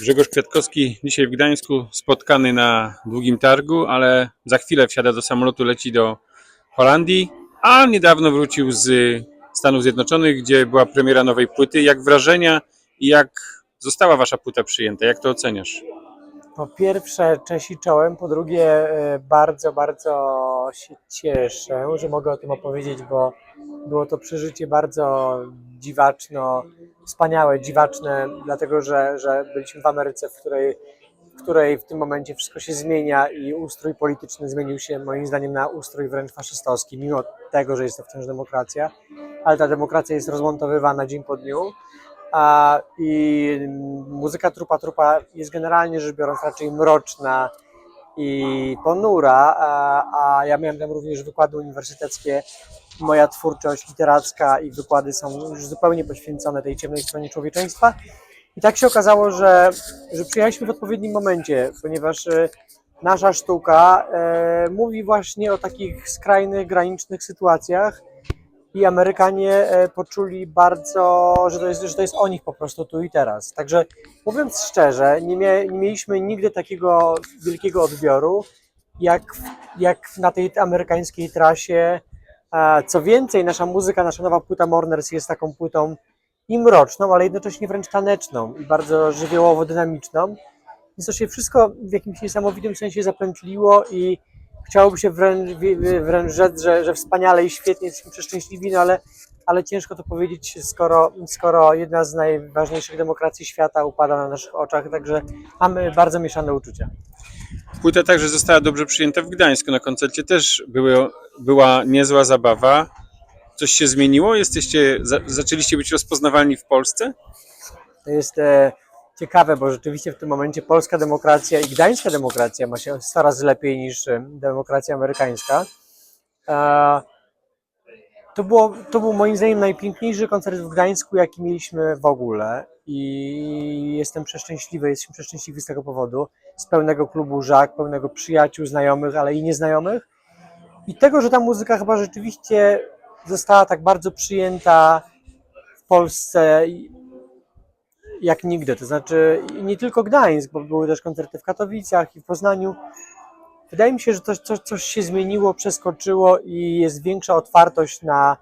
Grzegorz Kwiatkowski dzisiaj w Gdańsku, spotkany na długim targu, ale za chwilę wsiada do samolotu, leci do Holandii, a niedawno wrócił z Stanów Zjednoczonych, gdzie była premiera nowej płyty. Jak wrażenia i jak została wasza płyta przyjęta? Jak to oceniasz? Po pierwsze, cześć czołem. Po drugie, e, bardzo, bardzo się cieszę, że mogę o tym opowiedzieć, bo było to przeżycie bardzo dziwaczno, wspaniałe, dziwaczne, dlatego że, że byliśmy w Ameryce, w której, w której w tym momencie wszystko się zmienia i ustrój polityczny zmienił się moim zdaniem na ustrój wręcz faszystowski, mimo tego, że jest to wciąż demokracja, ale ta demokracja jest rozmontowywana dzień po dniu. A, I muzyka Trupa Trupa jest generalnie rzecz biorąc raczej mroczna i ponura, a, a ja miałem tam również wykłady uniwersyteckie. Moja twórczość literacka i wykłady są już zupełnie poświęcone tej ciemnej stronie człowieczeństwa. I tak się okazało, że, że przyjechaliśmy w odpowiednim momencie, ponieważ e, nasza sztuka e, mówi właśnie o takich skrajnych, granicznych sytuacjach, i Amerykanie e, poczuli bardzo, że to, jest, że to jest o nich po prostu tu i teraz. Także mówiąc szczerze, nie, mia, nie mieliśmy nigdy takiego wielkiego odbioru, jak, jak na tej amerykańskiej trasie. A Co więcej, nasza muzyka, nasza nowa płyta Mourners jest taką płytą i mroczną, ale jednocześnie wręcz taneczną i bardzo żywiołowo-dynamiczną. Więc to się wszystko w jakimś niesamowitym sensie zaplętliło i chciałoby się wręcz, wręcz rzec, że, że wspaniale i świetnie, jesteśmy przeszczęśliwi, no ale, ale ciężko to powiedzieć, skoro, skoro jedna z najważniejszych demokracji świata upada na naszych oczach, także mamy bardzo mieszane uczucia. Płyta także została dobrze przyjęta w Gdańsku. Na koncercie też były, była niezła zabawa. Coś się zmieniło? Jesteście, za, zaczęliście być rozpoznawalni w Polsce? To jest e, ciekawe, bo rzeczywiście w tym momencie polska demokracja i gdańska demokracja ma się coraz lepiej niż e, demokracja amerykańska. E, to, było, to był moim zdaniem najpiękniejszy koncert w Gdańsku, jaki mieliśmy w ogóle i jestem przeszczęśliwy, jestem przeszczęśliwy z tego powodu, z pełnego klubu Żak, pełnego przyjaciół, znajomych, ale i nieznajomych i tego, że ta muzyka chyba rzeczywiście została tak bardzo przyjęta w Polsce jak nigdy. To znaczy nie tylko Gdańsk, bo były też koncerty w Katowicach i w Poznaniu. Wydaje mi się, że coś, coś, coś się zmieniło, przeskoczyło i jest większa otwartość na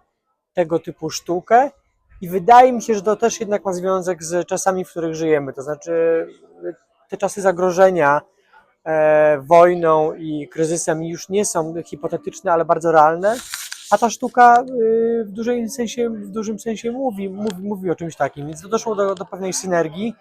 tego typu sztukę. I wydaje mi się, że to też jednak ma związek z czasami, w których żyjemy. To znaczy te czasy zagrożenia e, wojną i kryzysem już nie są hipotetyczne, ale bardzo realne. A ta sztuka y, w, dużej sensie, w dużym sensie mówi, mówi, mówi o czymś takim, więc doszło do, do pewnej synergii.